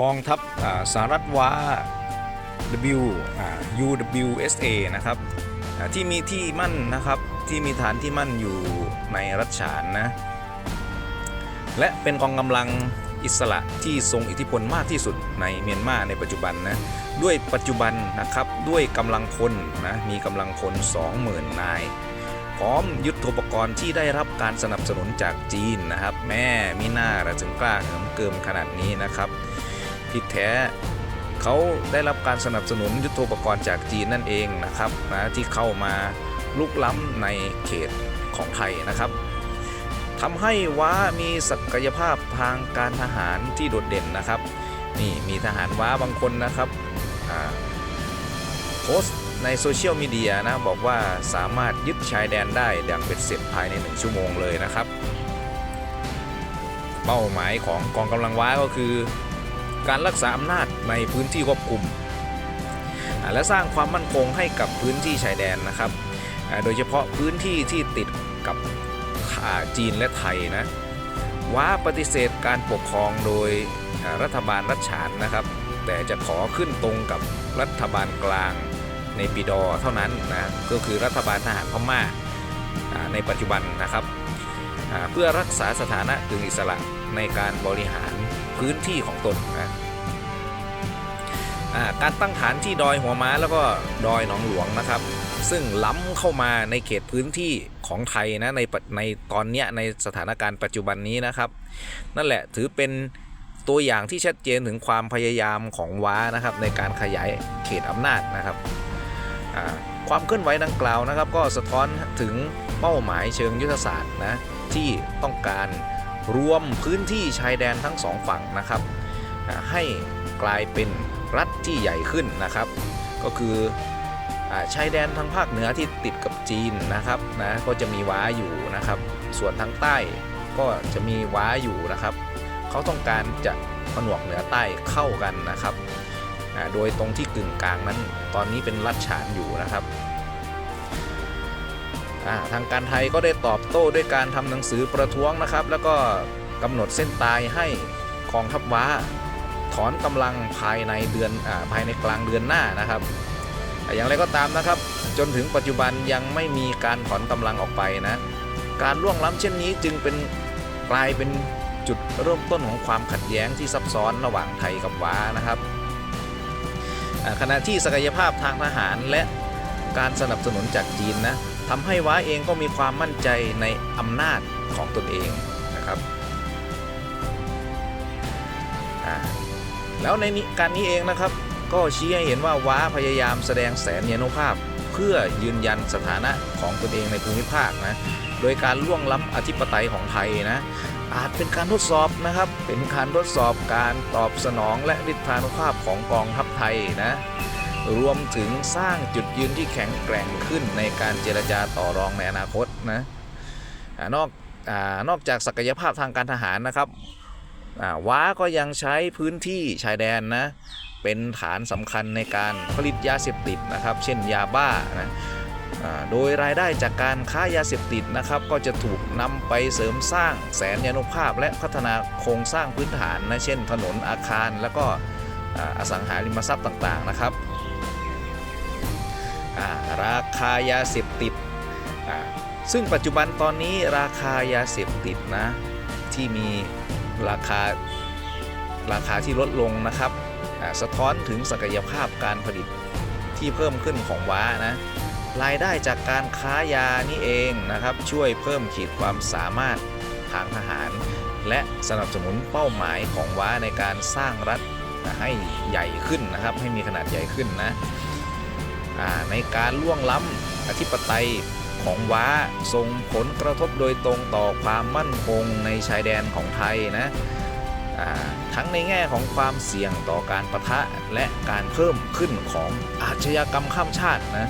กองทัพสหรัฐว้า W UWSA นะครับที่มีที่มั่นนะครับที่มีฐานที่มั่นอยู่ในรัฐฉานนะ และเป็นกองกำลังอิสระที่ทรงอิทธิพลมากที่สุดในเมียนมาในปัจจุบันนะด้วยปัจจุบันนะครับด้วยกำลังพลนะมีกำลังพล20,000 นาย พร้อมยุทโธปกรณ์ที่ได้รับการสนับสนุนจากจีนนะครับ แม่มีหน้าระถึงกล้าเหิมเกิมขนาดนี้นะครับ ที่แท้เขาได้รับการสนับสนุนยุทโธปกรณ์จากจีนนั่นเองนะครับนะที่เข้ามาลุกล้ำในเขตของไทยนะครับทำให้ว้ามีศักยภาพทางการทหารที่โดดเด่นนะครับนี่มีทหารว้าบางคนนะครับโพสต์ในโซเชียลมีเดียนะบอกว่าสามารถยึดชายแดนได้ดังเป็นเสร็จภายใน 1 ชั่วโมงเลยนะครับ เป้าหมายของกองกำลังว้าก็คือ การรักษาอำนาจในพื้นที่ควบคุม และสร้างความมั่นคงให้กับพื้นที่ชายแดนนะครับ โดยเฉพาะพื้นที่ที่ติดกับจีนและไทยนะว้าปฏิเสธการปกครองโดยรัฐบาลรัฐฉานนะครับ แต่จะขอขึ้นตรงกับรัฐบาลกลางในปีดอเท่านั้นนะก็คือรัฐบาลทหารพม่าในปัจจุบันนะครับ เพื่อรักษาสถานะกึ่งอิสระในการบริหาร พื้นที่ของตนนะการตั้งฐานที่ดอยหัวม้าแล้วก็ดอยหนองหลวงนะครับ ซึ่งล้ำเข้ามาในเขตพื้นที่ของไทยนะในในตอนเนี้ยในสถานการณ์ปัจจุบันนี้นะครับ นั่นแหละถือเป็นตัวอย่างที่ชัดเจนถึงความพยายามของว้านะครับ ในการขยายเขตอำนาจนะครับความเคลื่อนไหวดังกล่าวนะครับ ก็สะท้อนถึงเป้าหมายเชิงยุทธศาสตร์นะที่ต้องการ รวมพื้นที่ชายแดนทั้งสองฝั่งนะครับ ให้กลายเป็นรัฐที่ใหญ่ขึ้นนะครับ ก็คืออชายแดนทางภาคเหนือที่ติดกับจีนนะครับนะก็จะมีว้าอยู่นะครับ ส่วนทางใต้ก็จะมีว้าอยู่นะครับ เขาต้องการจะผนวกเหนือใต้เข้ากันนะครับ โดยตรงที่กึ่งกลางนั้น ตอนนี้เป็นรัฐฉานอยู่นะครับ ทางการไทยก็ได้ตอบโต้ด้วยการทำหนังสือประท้วงนะครับ แล้วก็กำหนดเส้นตายให้กองทัพว้า ถอนกำลังภายในเดือนอภายในกลางเดือนหน้านะครับแต่อย่างไรก็ตามนะครับ จนถึงปัจจุบันยังไม่มีการถอนกำลังออกไปนะ การล่วงล้ำเช่นนี้จึงเป็นกลายเป็นจุดเริ่มต้นของความขัดแย้งที่ซับซ้อนระหว่างไทยกับว้านะครับขณะที่ศักยภาพทางทหารและการสนับสนุนจากจีนนะ ทำให้ว้าเองก็มีความมั่นใจในอำนาจของตนเองนะครับแล้วในนี้การนี้เองนะครับ ก็ชี้ให้เห็นว่าว้าพยายามแสดงแสนยนุภาพ เพื่อยืนยันสถานะของตนเองในภูมิภาคนะโดยการล่วงล้ำอธิปไตยของไทยนะอาจเป็นการทดสอบนะครับ เป็นการทดสอบการตอบสนองและฤทธานุภาพของกองทัพไทยนะ รวมถึงสร้างจุดยืนที่แข็งแกร่งขึ้นในการเจรจาต่อรองในอนาคตนะนอกอนอกจากศักยภาพทางการทหารนะครับว้าก็ยังใช้พื้นที่ชายแดนนะเป็นฐานสำคัญในการผลิตยาเสพติดนะครับ เช่นยาบ้านะโดยรายได้จากการค้ายาเสพติดนะครับก็จะถูกนำไปเสริมสร้างแสนยานุภาพ และพัฒนาโครงสร้างพื้นฐานนะเช่น ถนนอาคาร แล้วก็อสังหาริมทรัพย์ต่างๆนะครับ ราคายาเสพติดซึ่งปัจจุบันตอนนี้ราคายาเสพติดนะ ที่มีราคาราคาที่ลดลงนะครับ สะท้อนถึงศักยภาพการผลิตที่เพิ่มขึ้นของว้านะรายได้จากการค้ายานี่เองนะครับ ช่วยเพิ่มขีดความสามารถทางทหาร และสนับสนุนเป้าหมายของว้าในการสร้างรัฐให้ใหญ่ขึ้นนะครับ ให้มีขนาดใหญ่ขึ้นนะ ในการล่วงล้ำอธิปไตยของว้าส่งผลกระทบโดยตรงต่อความมั่นคงในชายแดนของไทยนะทั้งในแง่ของความเสี่ยงต่อการประทะและการเพิ่มขึ้นของอาชญากรรมข้ามชาตินะ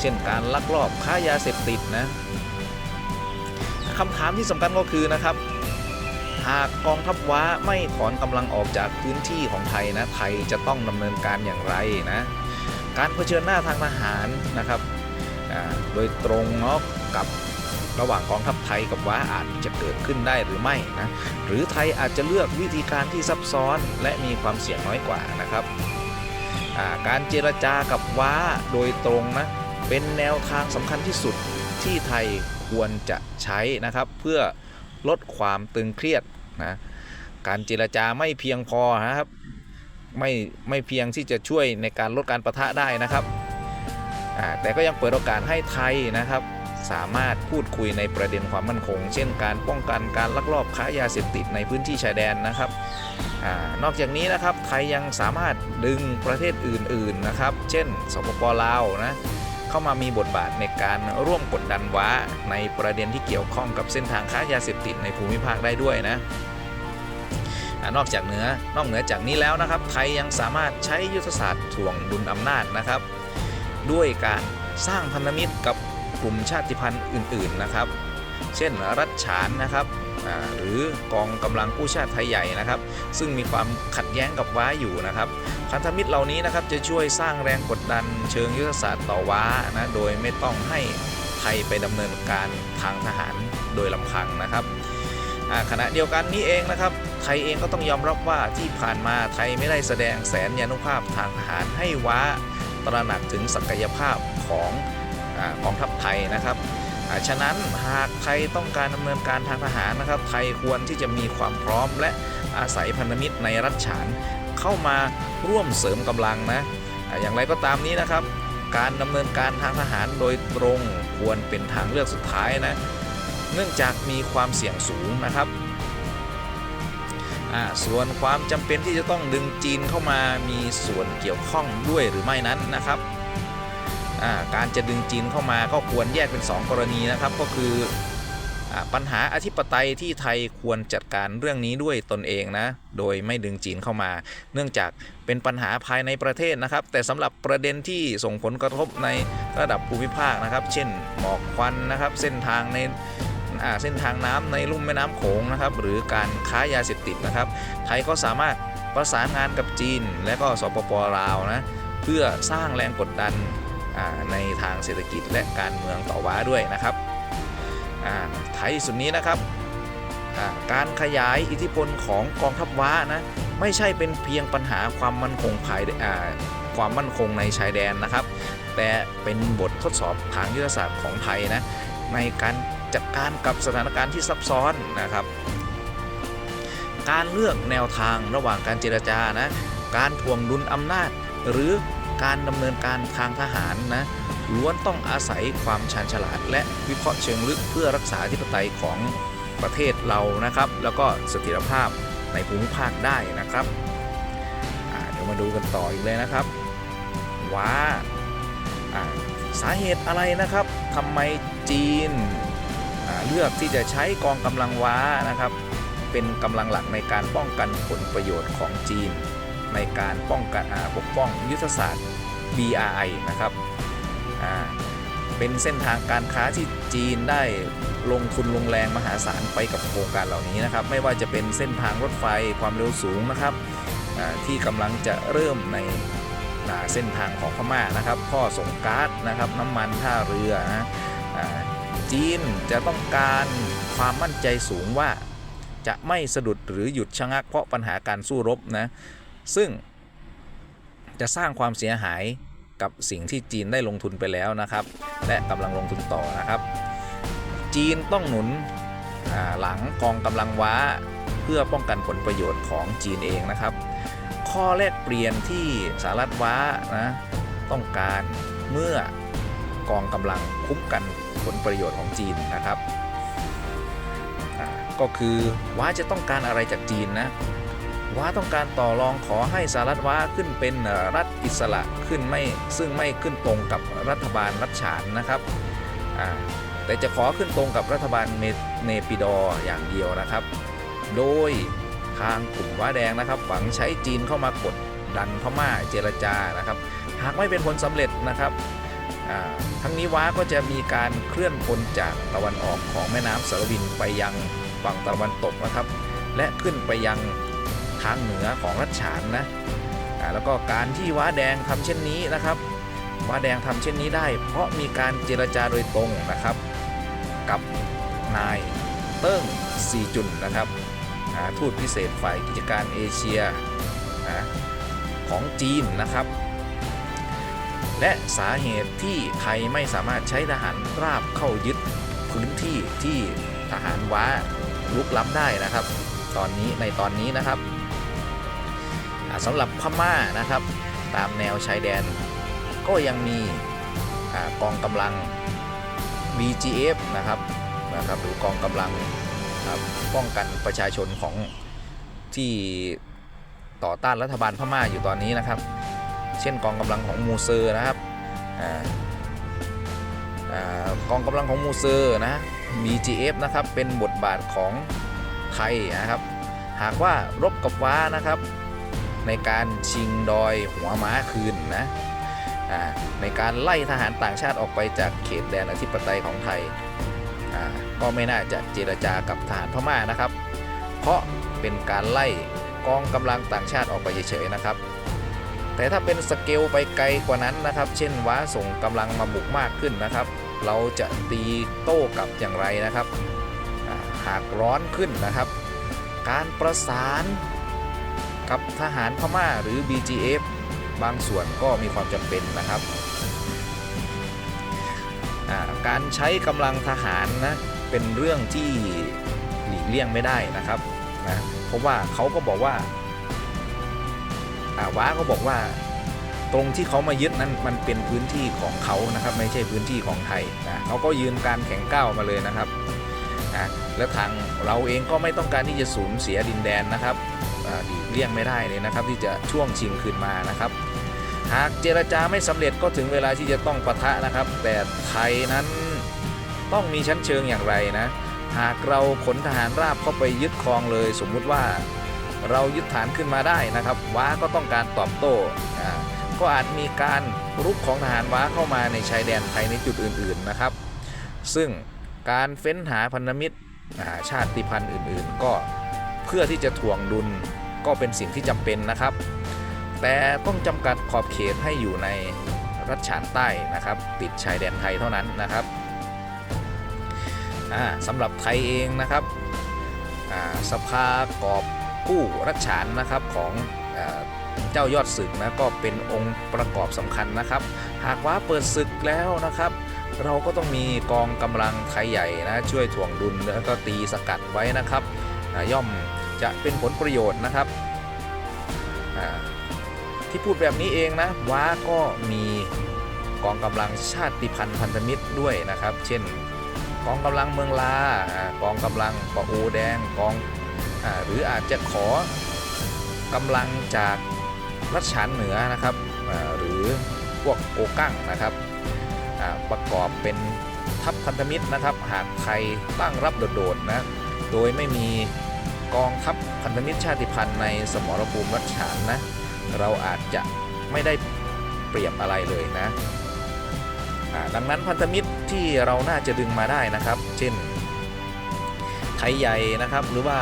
เช่นการลักลอบค้ายาเสพติดนะคำถามที่สำคัญก็คือนะครับ หากกองทัพว้าไม่ถอนกำลังออกจากพื้นที่ของไทยนะไทยจะต้องดำเนินการอย่างไรนะ การเผชิญหน้าทางทหารนะครับโดยตรงเนาะกับระหว่างกองทัพไทยกับว้าอาจจะเกิดขึ้นได้หรือไม่นะหรือไทยอาจจะเลือกวิธีการที่ซับซ้อนและมีความเสี่ยงน้อยกว่านะครับการเจรจากับว้าโดยตรงนะเป็นแนวทางสำคัญที่สุดที่ไทยควรจะใช้นะครับ เพื่อลดความตึงเครียดนะการเจรจาไม่เพียงพอนะครับ ไม่ไม่เพียงที่จะช่วยในการลดการประทะได้นะครับแต่ก็ยังเปิดโอกาสให้ไทยนะครับ สามารถพูดคุยในประเด็นความมั่นคง เช่น การป้องกันการลักลอบค้ายาเสพติดในพื้นที่ชายแดนนะครับอนอกจากนี้นะครับไทยยังสามารถดึงประเทศอื่นๆนะครับ เช่น สปปลาวนะเข้ามามีบทบาทในการร่วมกดดันว้าในประเด็นที่เกี่ยวข้องกับเส้นทางค้ายาเสพติดในภูมิภาคได้ด้วยนะ นอกจากเหนือนอกเหนือจากนี้แล้วนะครับ ไทยยังสามารถใช้ยุทธศาสตร์ถ่วงดุลอำนาจนะครับ ด้วยการสร้างพันธมิตรกับกลุ่มชาติพันธุ์อื่น ๆนะครับ เช่นรัฐฉานนะครับหรือกองกำลังกู้ชาติไทยใหญ่นะครับ ซึ่งมีความขัดแย้งกับว้าอยู่นะครับ พันธมิตรเหล่านี้นะครับจะช่วยสร้างแรงกดดันเชิงยุทธศาสตร์ต่อว้านะโดยไม่ต้องให้ไทยไปดำเนินการทางทหารโดยลำพังนะครับขณะเดียวกันนี้เองนะครับ ไทยเองก็ต้องยอมรับว่าที่ผ่านมาไทยไม่ได้แสดงแสนยานุภาพทางทหารให้ว้าตระหนักถึงศักยภาพของอากองทัพไทยนะครับฉะนั้นหากไทยต้องการดำเนินการทางทหารนะครับ ไทยควรที่จะมีความพร้อมและอาศัยพันธมิตรในรัฐฉานเข้ามาร่วมเสริมกำลังนะอ่าอย่างไรก็ตามนี้นะครับ การดำเนินการทางทหารโดยตรงควรเป็นทางเลือกสุดท้ายนะ เนื่องจากมีความเสี่ยงสูงนะครับ ส่วนความจำเป็นที่จะต้องดึงจีนเข้ามามีส่วนเกี่ยวข้องด้วยหรือไม่นั้นนะครับ การจะดึงจีนเข้ามาก็ควรแยกเป็น 2 กรณีนะครับ ก็คืออปัญหาอธิปไตยที่ไทยควรจัดการเรื่องนี้ด้วยตนเองนะ โดยไม่ดึงจีนเข้ามา เนื่องจากเป็นปัญหาภายในประเทศนะครับ แต่สำหรับประเด็นที่ส่งผลกระทบในระดับภูมิภาคนะครับ เช่นหมอกควันนะครับ เส้นทางใน เส้นทางน้ำในลุ่มแม่น้ำโขงนะครับหรือการค้ายาเสพติดนะครับ ไทยก็สามารถประสานงานกับจีน และก็สปปลาวนะเพื่อสร้างแรงกดดันในทางเศรษฐกิจและการเมืองต่อว้าด้วยนะครับอ่าท้ายสุดนี้นะครับการขยายอิทธิพลของกองทัพว้านะไม่ใช่เป็นเพียงปัญหาความมั่นคงภายความมั่นคงในชายแดนนะครับ แต่เป็นบททดสอบทางยุทธศาสตร์ของไทยนะในการ จัดการกับสถานการณ์ที่ซับซ้อนนะครับ การเลือกแนวทางระหว่างการเจรจานะ การทวงดุลอำนาจ หรือการดำเนินการทางทหารนะล้วนต้องอาศัยความชาญฉลาด และวิเคราะห์เชิงลึกเพื่อรักษาธิปไตยของประเทศเรานะครับ แล้วก็เสถียรภาพในภูมิภาคได้นะครับเดี๋ยวมาดูกันต่ออีกเลยนะครับว่าสาเหตุอะไรนะครับทำไมจีน เลือกที่จะใช้กองกำลังว้านะครับ เป็นกำลังหลักในการป้องกันผลประโยชน์ของจีน ในการป้องกันอ่าปกป้องยุทธศาสตร์ BRI นะครับเป็นเส้นทางการค้าที่จีนได้ลงทุนลงแรงมหาศาลไปกับโครงการเหล่านี้นะครับ ไม่ว่าจะเป็นเส้นทางรถไฟความเร็วสูงนะครับที่กำลังจะเริ่มในเส้นทางของพม่านะครับ ข้อส่งก๊าซนะครับ น้ำมันท่าเรือนะ จีนจะต้องการความมั่นใจสูงว่าจะไม่สะดุดหรือหยุดชะงักเพราะปัญหาการสู้รบนะซึ่งจะสร้างความเสียหายกับสิ่งที่จีนได้ลงทุนไปแล้วนะครับ และกำลังลงทุนต่อนะครับ จีนต้องหนุนหลังกองกำลังว้าเพื่อป้องกันผลประโยชน์ของจีนเองนะครับ ข้อแลกเปลี่ยนที่สหรัฐว้านะต้องการเมื่อ กองกำลังคุ้มกันผลประโยชน์ของจีนนะครับ ก็คือว้าจะต้องการอะไรจากจีนนะว้าต้องการต่อรองขอให้สหรัฐว้าขึ้นเป็นรัฐอิสระขึ้นไม่ซึ่งไม่ขึ้นตรงกับรัฐบาลรัฐฉานนะครับแต่จะขอขึ้นตรงกับรัฐบาลเนเนปิดออย่างเดียวนะครับ โดยทางกลุ่มว้าแดงนะครับหวังใช้จีนเข้ามากดดันพม่าเจรจานะครับ หากไม่เป็นผลสำเร็จนะครับ ทั้งนี้ว้าก็จะมีการเคลื่อนพลจากตะวันออกของแม่น้ำสารวินไปยังฝั่งตะวันตกนะครับ และขึ้นไปยังทางเหนือของรัชฉานนะแล้วก็การที่ว้าแดงทำเช่นนี้นะครับ ว้าแดงทำเช่นนี้ได้ เพราะมีการเจรจาโดยตรงนะครับ กับนายเติ้งซีจุนนะครับทูตพิเศษฝ่ายกิจการเอเชียของจีนนะครับ และสาเหตุที่ไทยไม่สามารถใช้ทหารราบเข้ายึดพื้นที่ที่ทหารว้าลุกล้ำได้นะครับ ตอนนี้ในตอนนี้นะครับสำหรับพม่านะครับ ตามแนวชายแดน ก็ยังมีอกองกำลัง BGF นะครับนะครับหรือกองกำลังป้องกันประชาชนของที่ต่อต้านรัฐบาลพม่าอยู่ตอนนี้นะครับ เช่นกองกำลังของมูเซอร์นะครับออกองกำลังของมูเซอร์นะ BGF นะครับเป็นบทบาทของไทยนะครับ หากว่ารบกับว้านะครับ ในการชิงดอยหัวม้าคืนนะในการไล่ทหารต่างชาติออกไปจากเขตแดนอธิปไตยของไทยก็ไม่น่าจะเจรจากับทหารพม่านะครับ เพราะเป็นการไล่กองกำลังต่างชาติออกไปเฉยๆนะครับ แต่ถ้าเป็นสเกลไปไกลกว่านั้นนะครับ เช่นว้าส่งกำลังมาบุกมากขึ้นนะครับ เราจะตีโต้กลับอย่างไรนะครับ หากร้อนขึ้นนะครับ การประสานกับทหารพม่าหรือ BGF บางส่วนก็มีความจำเป็นนะครับ การใช้กำลังทหารนะเป็นเรื่องที่หลีกเลี่ยงไม่ได้นะครับนะเพราะว่าเขาก็บอกว่า ว้าเขาบอกว่าตรงที่เขามายึดนั้นมันเป็นพื้นที่ของเขานะครับ ไม่ใช่พื้นที่ของไทยนะเขาก็ยืนการแข่งก้าวมาเลยนะครับนะและทางเราเองก็ไม่ต้องการที่จะสูญเสียดินแดนนะครับอ่าดีเลี่ยงไม่ได้เลยนะครับที่จะช่วงชิงคืนมานะครับ หากเจรจาไม่สำเร็จก็ถึงเวลาที่จะต้องปะทะนะครับ แต่ไทยนั้นต้องมีชั้นเชิงอย่างไรนะ หากเราขนทหารราบเข้าไปยึดครองเลย สมมุติว่า เรายึดฐานขึ้นมาได้นะครับ ว้าก็ต้องการตอบโต้ก็อาจมีการรุกของทหารว้าเข้ามาในชายแดนไทยในจุดอื่นๆนะครับ ซึ่งการเฟ้นหาพันธมิตรชาติพันธุ์อื่นๆ ก็เพื่อที่จะถ่วงดุลก็เป็นสิ่งที่จำเป็นนะครับ แต่ต้องจำกัดขอบเขตให้อยู่ในรัชฉานใต้นะครับ ติดชายแดนไทยเท่านั้นนะครับอ่าสำหรับไทยเองนะครับสภากอบ กู้รัชฉานนะครับของอเจ้ายอดศึกนะก็เป็นองค์ประกอบสำคัญนะครับ หากว่าเปิดศึกแล้วนะครับ เราก็ต้องมีกองกำลังไทยใหญ่นะช่วยถ่วงดุลแล้วก็ตีสกัดไว้นะครับย่อมจะเป็นผลประโยชน์นะครับที่พูดแบบนี้เองนะว้าก็มีกองกำลังชาติพันธุ์พันธมิตรด้วยนะครับ เช่น กองกำลังเมืองลากองกำลังปะโอแดง กอง หรืออาจจะขอกำลังจากรัชฉานเหนือนะครับหรือพวกโกกั้งนะครับประกอบเป็นทัพพันธมิตรนะครับ หากใครตั้งรับโดดๆนะโดยไม่มีกองทัพพันธมิตรชาติพันธุ์ในสมรภูมิรัชฉานนะเราอาจจะไม่ได้เปรียบอะไรเลยนะดังนั้นพันธมิตรที่เราน่าจะดึงมาได้นะครับ เช่น ไทยใหญ่นะครับ หรือว่า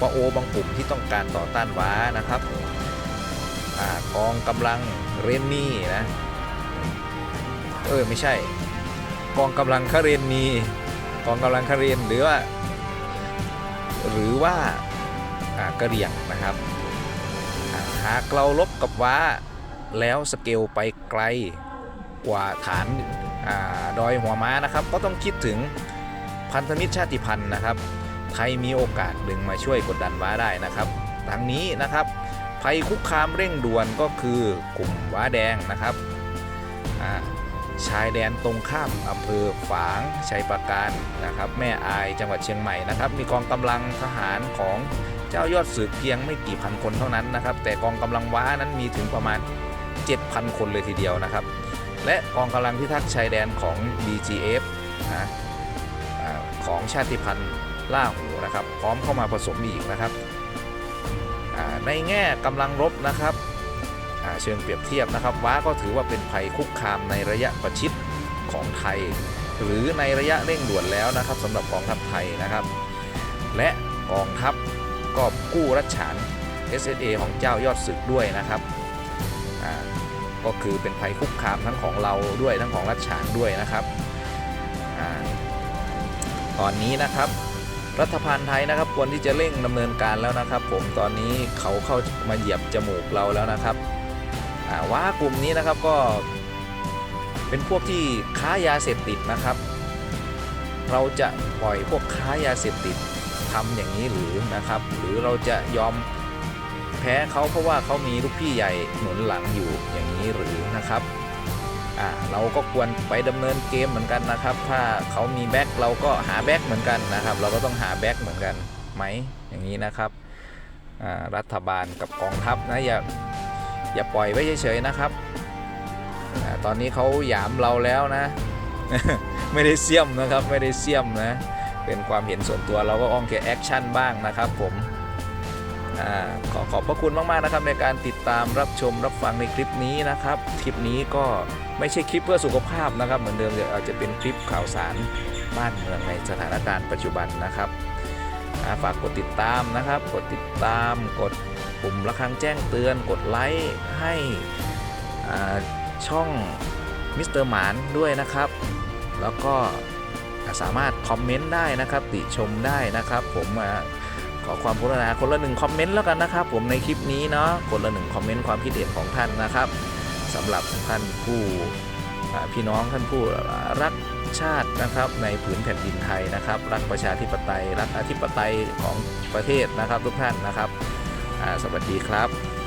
ปะโอบางกลุ่มที่ต้องการต่อต้านว้านะครับกองกำลังเรนนี่นะเออไม่ใช่ กองกำลังคาเรนนีกองกำลังคาเรนหรือว่า หรือว่าากระเรียงนะครับหากเราลบกับว้าแล้วสเกลไปไกลกว่าฐานอาดอยหัวม้านะครับ ก็ต้องคิดถึง พันธมิตรชาติพันธุ์นะครับ ไทยมีโอกาสดึงมาช่วยกดดันว้าได้นะครับทั้งนี้นะครับ ภัยคุกคามเร่งด่วนก็คือกลุ่มว้าแดงนะครับชายแดนตรงข้ามอำเภอฝางชัยปราการนะครับ แม่อายจังหวัดเชียงใหม่นะครับ มีกองกำลังทหารของเจ้ายอดศึกเพียงไม่กี่พันคนเท่านั้นนะครับ แต่กองกำลังว้านั้นมีถึงประมาณ 7,000 คนเลยทีเดียวนะครับ และกองกำลังพิทักษ์ชายแดนของ BGF นะอ่า ของชาติพันธุ์ล่าหูนะครับ พร้อมเข้ามาผสมอีกนะครับ ในแง่กำลังรบนะครับเชิงเปรียบเทียบนะครับว้าก็ถือว่าเป็นภัยคุกคามในระยะประชิดของไทย หรือในระยะเร่งด่วนแล้วนะครับสำหรับกองทัพไทยนะครับ และกองทัพกอบกู้รัชฉาน SSA ของเจ้ายอดศึกด้วยนะครับก็คือเป็นภัยคุกคามทั้งของเราด้วยทั้งของรัชฉานด้วยนะครับ ตอนนี้นะครับ รัฐบาลไทยนะครับควรที่จะเร่งดำเนินการแล้วนะครับ ผมตอนนี้เขาเข้ามาเหยียบจมูกเราแล้วนะครับว่ากลุ่มนี้นะครับก็เป็นพวกที่ค้ายาเสพติดนะครับ เราจะปล่อยพวกค้ายาเสพติดทำอย่างนี้หรือนะครับ หรือเราจะยอมแพ้เขาเพราะว่าเขามีลูกพี่ใหญ่หนุนหลังอยู่อย่างนี้หรือนะครับ อ่าเราก็ควรไปดำเนินเกมเหมือนกันนะครับ ถ้าเขามีแบ็คเราก็หาแบ็คเหมือนกันนะครับ เราก็ต้องหาแบ็คเหมือนกันไหมอย่างนี้นะครับรัฐบาลกับกองทัพนะอย่าอย่าปล่อยไว้เฉยๆนะครับอตอนนี้เขาหยามเราแล้วนะ ไม่ได้เสี่ยมนะครับไม่ได้เสี่ยมนะ เป็นความเห็นส่วนตัวเราก็อ้องแค่แอคชั่นบ้างนะครับผม ขอขอบพระคุณมากๆนะครับในการติดตามรับชมรับฟังในคลิปนี้นะครับ คลิปนี้ก็ไม่ใช่คลิปเพื่อสุขภาพนะครับ เหมือนเดิมเดี๋ยวอาจจะเป็นคลิปข่าวสารบ้านเมืองในสถานการณ์ปัจจุบันนะครับาฝากกดติดตามนะครับ กดติดตามกดปุ่มระฆังแจ้งเตือนกดไลค์ให้ช่องมิสเตอร์หมานด้วยนะครับ แล้วก็สามารถคอมเมนต์ได้นะครับ ติชมได้นะครับ ผมอ่า ขอความกรุณาคนละหนึ่งคอมเมนต์แล้วกันนะครับ ผมในคลิปนี้เนาะคนละหนึ่งคอมเมนต์ความคิดเห็นของท่านนะครับสำหรับท่านผู้พี่น้องท่านผู้รักชาตินะครับในผืนแผ่นดินไทยนะครับ รักประชาธิปไตย รักอธิปไตยของประเทศนะครับทุกท่านนะครับสวัสดีครับ